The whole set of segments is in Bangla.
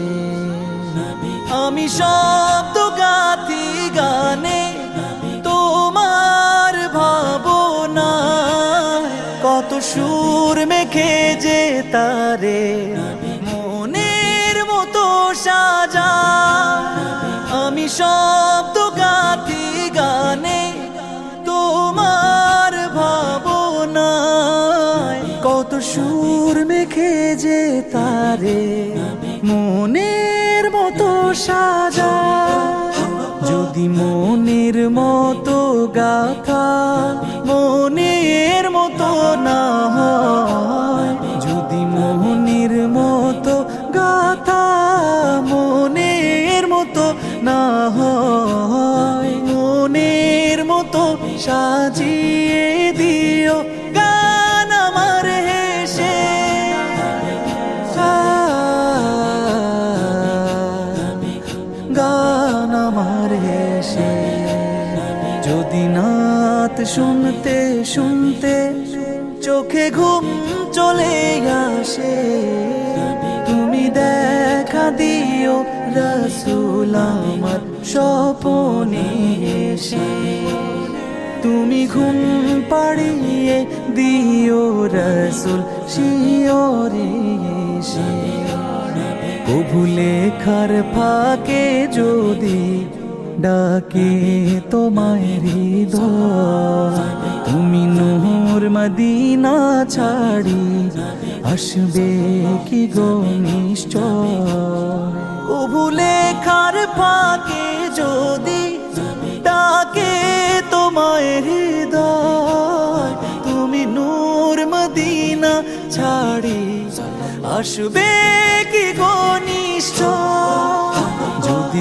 এসে আমি শব্দ গাতি গানে তোমার ভাবনা কত সুর মেখে যে তারে মনের মতো সাজা। আমি শব্দ মেখে যে তারে মনের মতো সাজা, যদি মনের মতো গাথা মনের মতো না হয়, যদি মনের মতো গাথা মনের মতো না হয়, মনের মতো সাজিয়ে দিও শুনতে শুনতে চোখে ঘুম চলে আসে। তুমি দেখা দিও রসুল আমার স্বপনে এসে। তুমি ঘুম পাড়িয়ে দিও রসুল শিওরে এসে। কভু লেখার ফাঁকে যদি ডাকে তোমায় হৃদয়। তুমি নূর মদিনা ছাড়ি, আসবে কি গো নিশ্চয়? কভু লেখার ফাঁকে যদি ডাকে তোমায় হৃদয়, তুমি নূর মদিনা ছাড়ি, আসবে কি যদি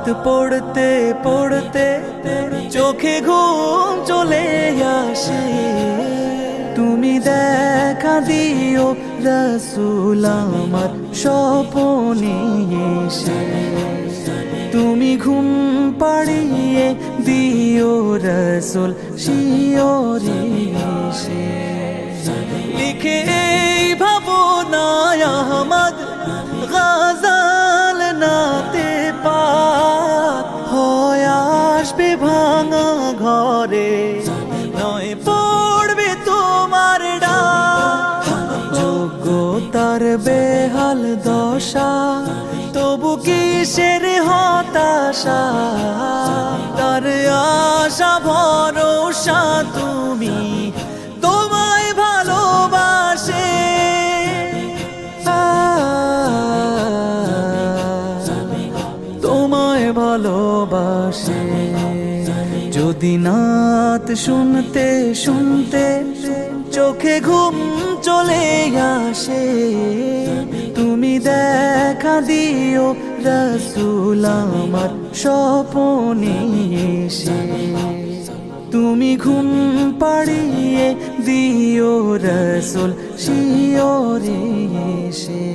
নাত পড়তে পড়তে চোখে ঘুম চলে আসে। তুমি দেখা দিও রসুল আমার স্বপনে তুমি ঘুম পাড়িয়ে দিও রসুল শিওরে লিখে ভাবো ভাবনায় আহমদ গাজাল আসবে ভাঙা ঘরে। নয় পড়বে তোমার ডা যোগ্যতার বেহাল দশা, তবু কিসের হতাশা? তার আশা, ভরসা তুমি। যদি নাত শুনতে শুনতে চোখে ঘুম চলে আসে। তুমি দেখা দিও রসুল আমার স্বপনে এসে। তুমি ঘুম পাড়িয়ে দিও রসুল শিওরে এসে।